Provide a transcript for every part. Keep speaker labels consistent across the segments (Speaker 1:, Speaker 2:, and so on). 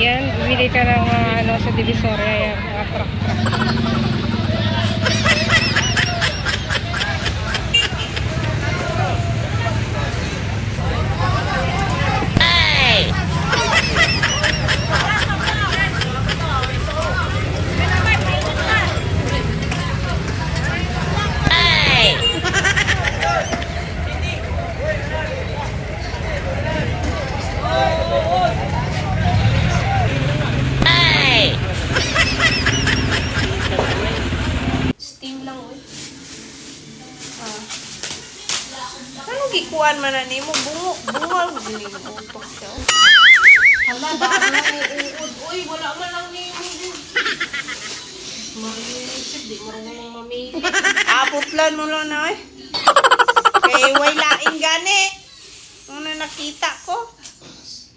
Speaker 1: Yan, bibili ka ng mga ano sa Divisoria yan, mga truck
Speaker 2: Ah. Ano gikuan man na nimo bungo dili mo utok siya.
Speaker 3: Hala, lang ni uod. Uy, wala man lang ni uod. Marinisip, di marunong mamili.
Speaker 2: Apotlan mo lang na eh. Kay way laing gani. Ano nakita ko?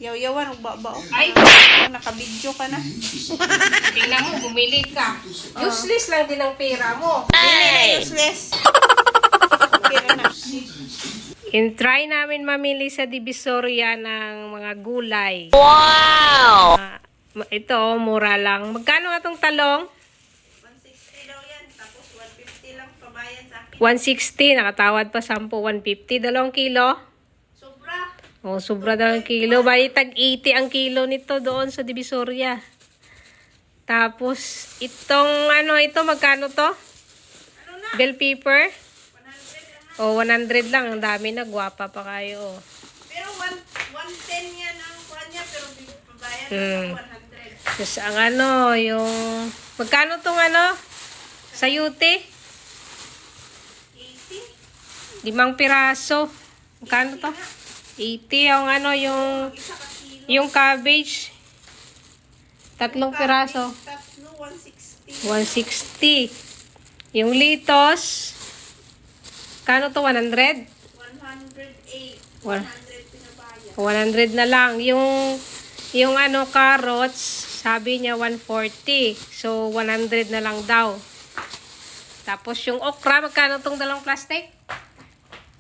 Speaker 2: Yaw-yawan ug baba.
Speaker 1: Ay,
Speaker 2: Oh, nakabidyo ka na.
Speaker 1: tingnan mo, bumili ka. Useless lang din ang pera mo.
Speaker 2: Na useless. Okay ra na.
Speaker 1: In-try namin mamili sa Divisoria ng mga gulay. Wow! ito, mura lang. Magkano nga tong talong?
Speaker 2: 160 daw yan. Tapos 150 lang pabayan sa akin.
Speaker 1: 160, nakatawad pa 10, 150. Dalawang kilo? Oh, sobra daw ang kilo. Bali, tag 80 ang kilo nito doon sa Divisoria. Tapos, itong ano, ito, magkano to?
Speaker 2: Ano na?
Speaker 1: Bell pepper?
Speaker 2: 100 lang.
Speaker 1: Oh, 100 lang. Ang dami na. Gwapa pa kayo. oh.
Speaker 2: Pero 1 110 yan ang kuan niya pero pabayan
Speaker 1: Hmm.
Speaker 2: mm. 100.
Speaker 1: Tapos, ang ano, yung... Magkano tong ano? Sayute?
Speaker 2: 80.
Speaker 1: Limang piraso. Magkano to? 80. Ang ano, yung... Yung cabbage. Tatlong piraso.
Speaker 2: Tatlo 160.
Speaker 1: 160. Yung litos, kano to? 100?
Speaker 2: 108.
Speaker 1: Wa-
Speaker 2: 100 pinabayan.
Speaker 1: 100 na lang. Yung, yung ano, carrots, sabi niya 140. So, 100 na lang daw. Tapos yung okra, magkano tong dalawang plastic?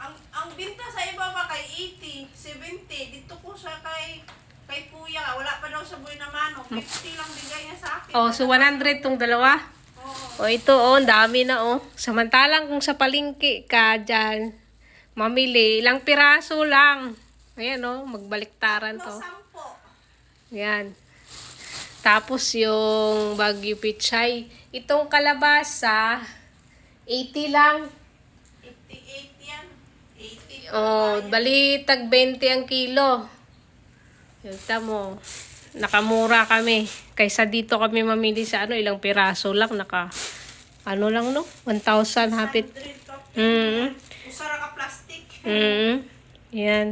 Speaker 2: Ang ang binta ba kay 80, 70. Dito ko siya kay kay kuya, wala pa daw sa buhay na manok. 50 lang bigay niya sa akin.
Speaker 1: Oh, so 100 tong dalawa.
Speaker 2: Oo.
Speaker 1: O ito, oh, dami na, oh. Samantalang kung sa palengke ka dyan, mamili, ilang piraso lang. Ayan, oh, magbaliktaran to.
Speaker 2: sampo.
Speaker 1: Yan. Tapos yung Baguio Pichay. Itong kalabasa, 80 lang.
Speaker 2: 88 yan. 80.
Speaker 1: Oh, bali tag 20 ang kilo. Kita mo, nakamura kami. Kaysa dito kami mamili sa ano, ilang piraso lang, naka, ano lang no? 1,000 hapit.
Speaker 2: 100 ka.
Speaker 1: Mm.
Speaker 2: Usara ka plastic.
Speaker 1: Mm. Yan.